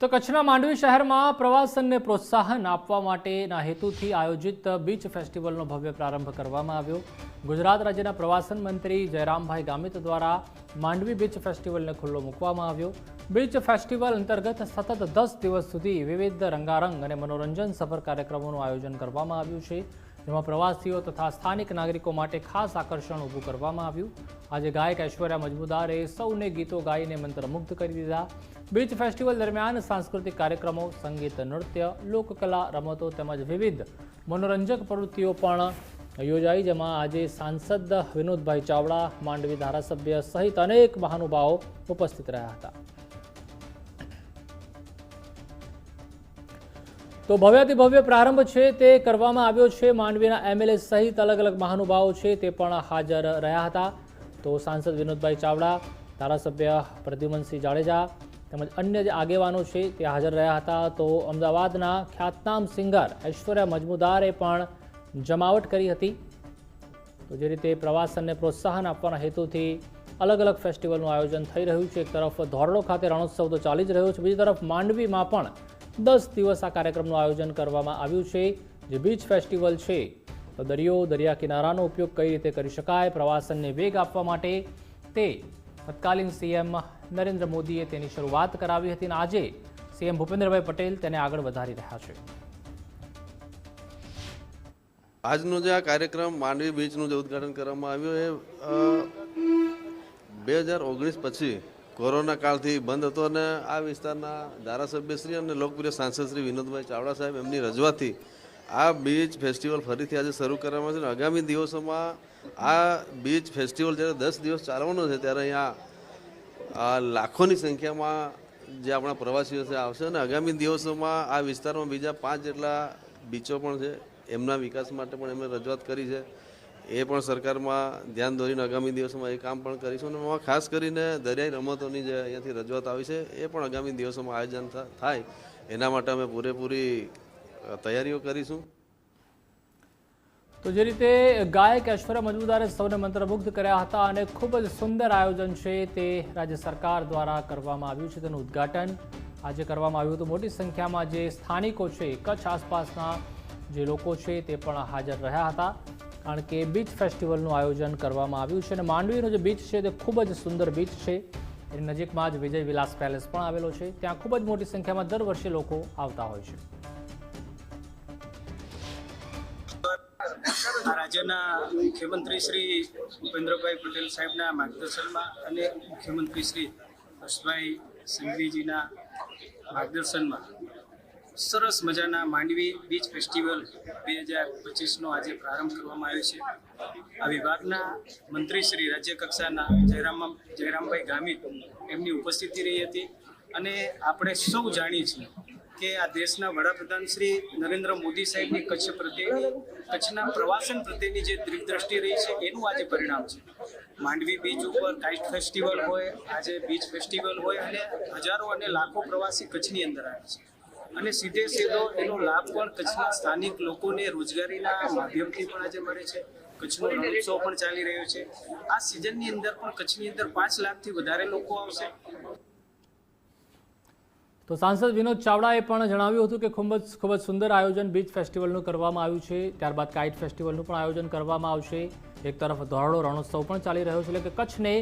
તો કચ્છના માંડવી શહેરમાં પ્રવાસનને પ્રોત્સાહન આપવા માટેના હેતુથી આયોજિત બીચ ફેસ્ટિવલનો ભવ્ય પ્રારંભ કરવામાં આવ્યો. ગુજરાત રાજ્યના પ્રવાસન મંત્રી જયરામભાઈ ગામિત દ્વારા માંડવી બીચ ફેસ્ટિવલને ખુલ્લો મૂકવામાં આવ્યો. બીચ ફેસ્ટિવલ અંતર્ગત સતત દસ દિવસ સુધી વિવિધ રંગારંગ અને મનોરંજન સફર કાર્યક્રમોનું આયોજન કરવામાં આવ્યું છે. જેમાં પ્રવાસીઓ તથા સ્થાનિક નાગરિકો માટે ખાસ આકર્ષણ ઊભું કરવામાં આવ્યું. આજે ગાયક ઐશ્વર્યા મજમુદારે સૌને ગીતો ગાઈને મંત્રમુગ્ધ કરી દીધા. બીચ ફેસ્ટિવલ દરમિયાન સાંસ્કૃતિક કાર્યક્રમો, સંગીત, નૃત્ય, લોકકલા, રમતો તેમજ વિવિધ મનોરંજક પ્રવૃત્તિઓ પણ યોજાઈ, જેમાં આજે સાંસદ વિનોદભાઈ ચાવડા, માંડવી ધારાસભ્ય સહિત અનેક મહાનુભાવો ઉપસ્થિત રહ્યા હતા. તો ભવ્યાતિ ભવ્ય પ્રારંભ છે તે કરવામાં આવ્યો છે. માંડવીના એમએલએ સહિત અલગ અલગ મહાનુભાવો છે તે પણ હાજર રહ્યા હતા. તો સાંસદ વિનોદભાઈ ચાવડા, ધારાસભ્ય પ્રદ્યુમનસિંહ જાડેજા તેમજ અન્ય જે આગેવાનો છે તે હાજર રહ્યા હતા. તો અમદાવાદના ખ્યાતનામ સિંગર ઐશ્વર્યા મજમુદારે પણ જમાવટ કરી હતી. તો જે રીતે પ્રવાસનને પ્રોત્સાહન આપવાના હેતુથી અલગ અલગ ફેસ્ટિવલનું આયોજન થઈ રહ્યું છે. એક તરફ ધોરડો ખાતે રણોત્સવ તો ચાલી જ રહ્યો છે. બીજી તરફ માંડવીમાં પણ દસ દિવસ આ કાર્યક્રમનું આયોજન કરવામાં આવ્યું છે, જે બીચ ફેસ્ટિવલ છે. તો દરિયો, દરિયા કિનારાનો ઉપયોગ કઈ રીતે કરી શકાય, પ્રવાસનને વેગ આપવા માટે તે તત્કાલીન સીએમ નરેન્દ્ર મોદીએ તેની શરૂઆત કરાવી હતી અને આજે સીએમ ભૂપેન્દ્રભાઈ પટેલ તેને આગળ વધારી રહ્યા છે. આજનો જે આ કાર્યક્રમ માંડવી બીચનું જે ઉદ્ઘાટન કરવામાં આવ્યું એ બે હજાર ઓગણીસ પછી કોરોના કાળથી બંધ હતો અને આ વિસ્તારના ધારાસભ્યશ્રી અને લોકપ્રિય સાંસદશ્રી વિનોદભાઈ ચાવડા સાહેબ એમની રજૂઆતથી આ બીચ ફેસ્ટિવલ ફરીથી આજે શરૂ કરવામાં છે અને આગામી દિવસોમાં આ બીચ ફેસ્ટિવલ જ્યારે દસ દિવસ ચાલવાનો છે ત્યારે અહીંયા લાખોની સંખ્યામાં જે આપણા પ્રવાસીઓ છે આવશે અને આગામી દિવસોમાં આ વિસ્તારમાં બીજા પાંચ જેટલા બીચો પણ છે એમના વિકાસ માટે પણ એમણે રજૂઆત કરી છે. એ પણ સરકારમાં ધ્યાન દોરીને આગામી દિવસોમાં એ કામ પણ કરીશું અને એમાં ખાસ કરીને દરિયાઈ રમતોની જે અહીંયાથી રજૂઆત આવી છે, એ પણ આગામી દિવસોમાં આયોજન થાય. એના માટે અમે પૂરેપૂરી તૈયારીઓ કરીશું. તો જે રીતે ગાયક ઐશ્વર્ય મજમુદારે સૌને મંત્રમુગ્ધ કર્યા હતા અને ખૂબ જ સુંદર આયોજન છે તે રાજ્ય સરકાર દ્વારા કરવામાં આવ્યું છે, તેનું ઉદ્ઘાટન આજે કરવામાં આવ્યું હતું. મોટી સંખ્યામાં જે સ્થાનિકો છે, કચ્છ આસપાસના જે લોકો છે તે પણ હાજર રહ્યા હતા. કારણ કે બીચ ફેસ્ટિવલનું આયોજન કરવામાં આવ્યું છે અને માંડવીનો જે બીચ છે તે ખૂબ જ સુંદર બીચ છે. એની નજીકમાં જ વિજય વિલાસ પેલેસ પણ આવેલો છે. ત્યાં ખૂબ જ મોટી સંખ્યામાં દર વર્ષે લોકો આવતા હોય છે. રાજ્યના મુખ્યમંત્રી શ્રી ભૂપેન્દ્રભાઈ પટેલ સાહેબના માર્ગદર્શનમાં અને મુખ્યમંત્રી શ્રી હર્ષભાઈ સંઘવીજીના માર્ગદર્શનમાં સરસ મજાના માંડવી બીચ ફેસ્ટિવલ બે હજાર પચીસનો આજે પ્રારંભ કરવામાં આવ્યો છે. આ વિભાગના મંત્રી શ્રી રાજ્ય કક્ષાના જયરામ જયરામભાઈ ગામિત એમની ઉપસ્થિતિ રહી હતી અને આપણે સૌ જાણીએ છીએ કે આ દેશના વડાપ્રધાન શ્રી નરેન્દ્ર મોદી સાહેબની કચ્છ પ્રત્યેની કચ્છના પ્રવાસન પ્રત્યેની જે દ્રષ્ટિ રહી છે, એનું આજે પરિણામ છે. માંડવી બીચ ઉપર કાઇટ ફેસ્ટિવલ હોય, આજે બીચ ફેસ્ટિવલ હોય અને હજારો અને લાખો પ્રવાસી કચ્છની અંદર આવે છે. અને સીધે સીધો એનો લાભ પણ કચ્છના સ્થાનિક લોકોને રોજગારીના માધ્યમથી પણ આજે મળે છે. કચ્છનો રણોત્સવ પણ ચાલી રહ્યો છે. આ સિઝનની અંદર પણ કચ્છની અંદર પાંચ લાખથી વધારે લોકો આવશે. તો સાંસદ વિનોદ ચાવડાએ પણ જણાવ્યું હતું કે ખૂબ જ ખૂબ જ સુંદર આયોજન બીચ ફેસ્ટિવલનું કરવામાં આવ્યું છે. ત્યારબાદ કાઇટ ફેસ્ટિવલનું પણ આયોજન કરવામાં આવશે. એક તરફ ધોરડો રણોત્સવ પણ ચાલી રહ્યો છે. એટલે કે કચ્છને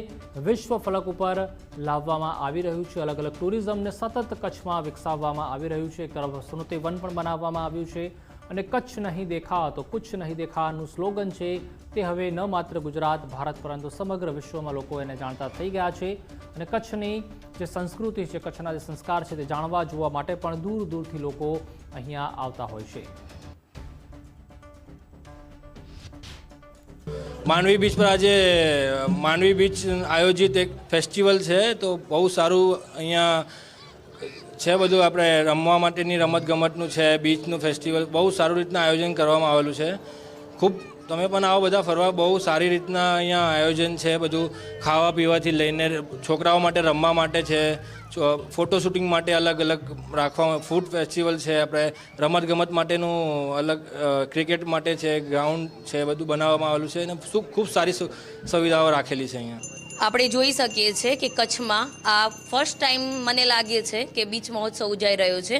વિશ્વ ફલક ઉપર લાવવામાં આવી રહ્યું છે. અલગ અલગ ટુરિઝમને સતત કચ્છમાં વિકસાવવામાં આવી રહ્યું છે. એક તરફ સ્મૃતિ વન પણ બનાવવામાં આવ્યું છે. અને કચ્છ નહીં દેખા તો કુછ નહીં દેખાનું સ્લોગન છે. તે હવે ન માત્ર ગુજરાત, ભારત પરંતુ સમગ્ર વિશ્વમાં લોકો એને જાણતા થઈ ગયા છે. અને કચ્છની જે સંસ્કૃતિ છે, કચ્છના જે સંસ્કાર છે તે જાણવા જોવા માટે પણ દૂર દૂરથી લોકો અહીંયા આવતા હોય છે. માંડવી બીચ પર આજે માંડવી બીચ આયોજિત એક ફેસ્ટિવલ છે. તો બહુ સારું અહીંયા છે બધું આપણે રમવા માટેની રમત ગમતનું છે, બીચનું ફેસ્ટિવલ બહુ સારું રીતના આયોજન કરવામાં આવેલું છે. ખૂબ, તમે પણ આવો બધા ફરવા, બહુ સારી રીતના અહીંયા આયોજન છે, બધું ખાવા પીવાથી લઈને છોકરાઓ માટે રમવા માટે છે ફોટો શૂટિંગ માટે અલગ અલગ રાખવા ફૂડ ફેસ્ટિવલ છે, આપણે રમત ગમત માટેનું અલગ ક્રિકેટ માટે છે ગ્રાઉન્ડ છે, બધું બનાવવામાં આવેલું છે, અને ખૂબ સારી સુવિધાઓ રાખેલી છે અહીંયા. આપણે જોઈ શકીએ છીએ કે કચ્છમાં આ ફર્સ્ટ ટાઈમ મને લાગે છે કે બીચ મહોત્સવ ઉજાઈ રહ્યો છે.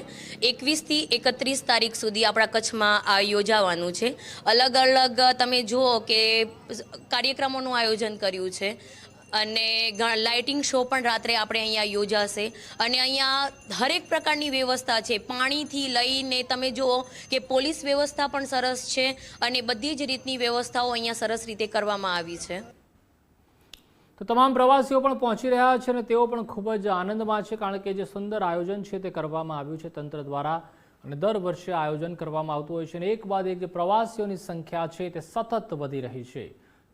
એકવીસથી એકત્રીસ તારીખ સુધી આપણા કચ્છમાં આ યોજાવાનું છે. અલગ અલગ તમે જુઓ કે કાર્યક્રમોનું આયોજન કર્યું છે અને લાઇટિંગ શો પણ રાત્રે આપણે અહીંયા યોજાશે. અને અહીંયા હરેક પ્રકારની વ્યવસ્થા છે. પાણીથી લઈને તમે જુઓ કે પોલીસ વ્યવસ્થા પણ સરસ છે અને બધી જ રીતની વ્યવસ્થાઓ અહીંયા સરસ રીતે કરવામાં આવી છે. તો તમામ પ્રવાસીઓ પણ પહોંચી રહ્યા છે અને તેઓ પણ ખૂબ જ આનંદમાં છે, કારણ કે જે સુંદર આયોજન છે તે કરવામાં આવ્યું છે તંત્ર દ્વારા. અને દર વર્ષે આયોજન કરવામાં આવતું હોય છે અને એક બાદ એક જે પ્રવાસીઓની સંખ્યા છે તે સતત વધી રહી છે.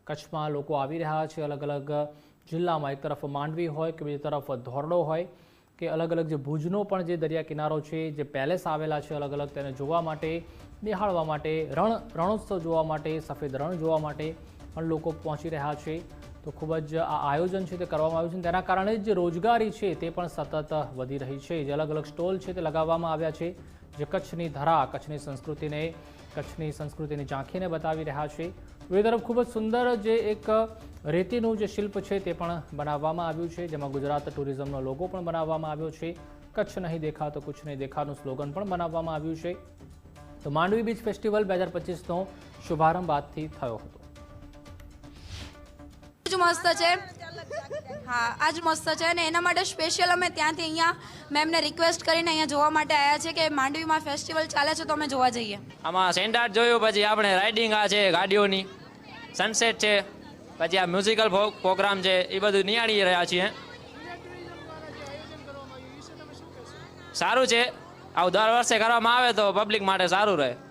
કચ્છમાં લોકો આવી રહ્યા છે અલગ અલગ જિલ્લામાં. એક તરફ માંડવી હોય કે બીજી તરફ ધોરડો હોય કે અલગ અલગ જે ભુજનો પણ જે દરિયા કિનારો છે, જે પેલેસ આવેલા છે અલગ અલગ તેને જોવા માટે, નિહાળવા માટે, રણ, રણોત્સવ જોવા માટે, સફેદ રણ જોવા માટે પણ લોકો પહોંચી રહ્યા છે. તો ખૂબ જ આ આયોજન છે તે કરવામાં આવ્યું છે તેના કારણે જે રોજગારી છે તે પણ સતત વધી રહી છે. જે અલગ અલગ સ્ટોલ છે તે લગાવવામાં આવ્યા છે. જે કચ્છની ધરા, કચ્છની સંસ્કૃતિને, કચ્છની સંસ્કૃતિની ઝાંખીને બતાવી રહ્યા છે. એ તરફ ખૂબ જ સુંદર જે એક રેતીનું જે શિલ્પ છે તે પણ બનાવવામાં આવ્યું છે. જેમાં ગુજરાત ટુરિઝમનો લોગો પણ બનાવવામાં આવ્યો છે. કચ્છ નહીં દેખા તો કુછ નહીં દેખાનું સ્લોગન પણ બનાવવામાં આવ્યું છે. તો માંડવી બીચ ફેસ્ટિવલ બે હજાર પચીસનો શુભારંભ આજથી થયો હતો. જ મસ્ત છે. હા, આજ મસ્ત છે અને એના માટે સ્પેશિયલ અમે ત્યાંથી અહીંયા મેમને રિક્વેસ્ટ કરીને અહીંયા જોવા માટે આવ્યા છે કે માંડવીમાં ફેસ્ટિવલ ચાલે છે તો અમે જોવા જઈએ. આમાં સેન્ડાર્ડ જોયું, પછી આપણે રાઇડિંગ આ છે ગાડીઓની. સનસેટ છે, પછી આ મ્યુઝિકલ પ્રોગ્રામ છે, એ બધું નિહાળી રહ્યા છીએ. સારું છે. આવું દર વર્ષે કરવામાં આવે તો પબ્લિક માટે સારું રહે.